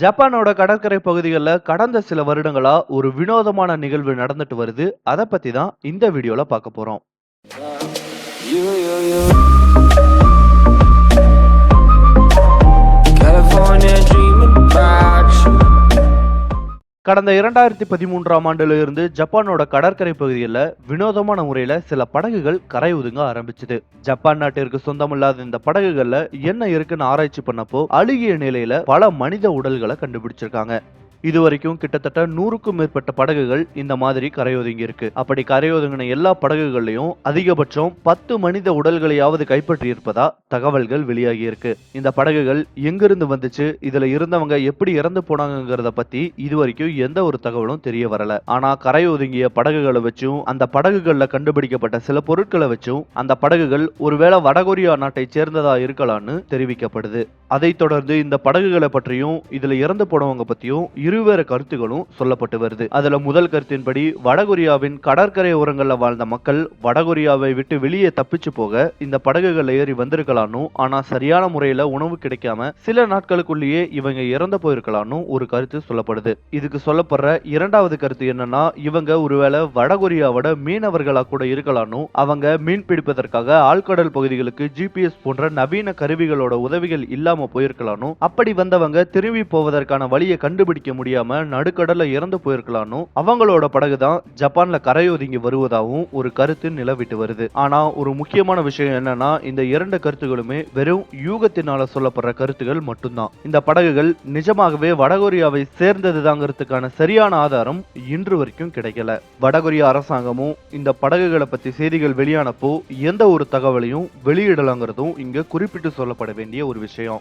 ஜப்பானோட கடற்கரை பகுதிகளில் கடந்த சில வருடங்களா ஒரு வினோதமான நிகழ்வு நடந்துட்டு வருது. அதை பத்தி தான் இந்த வீடியோல பார்க்க போறோம். கடந்த இரண்டாயிரத்தி பதிமூன்றாம் ஆண்டிலிருந்து ஜப்பானோட கடற்கரை பகுதியில் வினோதமான முறையில் சில படகுகள் கரை ஒதுங்க ஆரம்பிச்சது. ஜப்பான் நாட்டிற்கு சொந்தமில்லாத இந்த படகுகள்ல என்ன இருக்குன்னு ஆராய்ச்சி பண்ணப்போ அழுகிய நிலையில பல மனித உடல்களை கண்டுபிடிச்சிருக்காங்க. இது வரைக்கும் கிட்டத்தட்ட நூறுக்கும் மேற்பட்ட படகுகள் இந்த மாதிரி கரையொதுங்கி இருக்கு அப்படி கரையொதுங்கின எல்லா படகுகள்லயும் அதிகபட்சம் பத்து மனித உடல்களையாவது கைப்பற்றி இருப்பதா தகவல்கள் வெளியாகி இருக்கு இந்த படகுகள் எங்கிருந்து வந்துச்சு இதுல இருந்தவங்க எப்படி இறந்து போனாங்கங்கிறத பத்தி இது வரைக்கும் எந்த ஒரு தகவலும் தெரிய வரல. ஆனா கரையொதுங்கிய படகுகளை வச்சும் அந்த படகுகள்ல கண்டுபிடிக்கப்பட்ட சில பொருட்களை வச்சும் அந்த படகுகள் ஒருவேளை வடகொரியா நாட்டை சேர்ந்ததா இருக்கலாம்னு தெரிவிக்கப்படுது. அதைத் தொடர்ந்து இந்த படகுகளை பற்றியும் இதுல இறந்து போனவங்க பத்தியும் இருவேறு கருத்துகளும் சொல்லப்பட்டு வருது. அதுல முதல் கருத்தின்படி வடகொரியாவின் கடற்கரை ஓரங்கள்ல வாழ்ந்த மக்கள் வடகொரியாவை விட்டு வெளியே தப்பிச்சு போக இந்த படகுகள் ஏறி வந்திருக்கலாம்னு ஆனா சரியான முறையில உணவு கிடைக்காம சில நாட்களுக்குள்ளேயே இவங்க இறந்து போயிருக்கலாம்னு ஒரு கருத்து சொல்லப்படுது. இதுக்கு சொல்லப்படுற இரண்டாவது கருத்து என்னன்னா இவங்க ஒருவேளை வடகொரியாவோட மீனவர்களா கூட இருக்கலாம்னு அவங்க மீன் பிடிப்பதற்காக ஆழ்கடல் பகுதிகளுக்கு ஜிபிஎஸ் போன்ற நவீன கருவிகளோட உதவிகள் இல்லாம போயிருக்கலாம்னு அப்படி வந்தவங்க திரும்பி போவதற்கான வழியை கண்டுபிடிக்க முடியாம நடுக்கடல்ல இறந்து போயிருக்கலாம்னு அவங்களோட படகு தான் ஜப்பான்ல கரையொதுங்கி வருவதாகவும் ஒரு கருத்து நிலவிட்டு வருது. ஆனா ஒரு முக்கியமான விஷயம் என்னன்னா இந்த இரண்டு கருத்துகளுமே வெறும் யூகத்தினால சொல்லப்படுற கருத்துகள் மட்டும்தான். இந்த படகுகள் நிஜமாகவே வடகொரியாவை சேர்ந்ததுதாங்கிறதுக்கான சரியான ஆதாரம் இன்று வரைக்கும் கிடைக்கல. வடகொரிய அரசாங்கமும் இந்த படகுகளை பத்தி செய்திகள் வெளியானப்போ எந்த ஒரு தகவலையும் வெளியிடலாங்கிறதும் இங்க குறிப்பிட்டு சொல்லப்பட வேண்டிய ஒரு விஷயம்.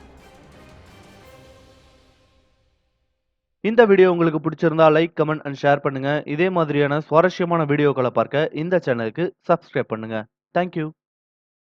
இந்த வீடியோ உங்களுக்கு பிடிச்சிருந்தா லைக் கமெண்ட் அண்ட் ஷேர் பண்ணுங்க. இதே மாதிரியான சுவாரஸ்யமான வீடியோக்களை பார்க்க இந்த சேனலுக்கு சப்ஸ்கிரைப் பண்ணுங்க. தேங்க்யூ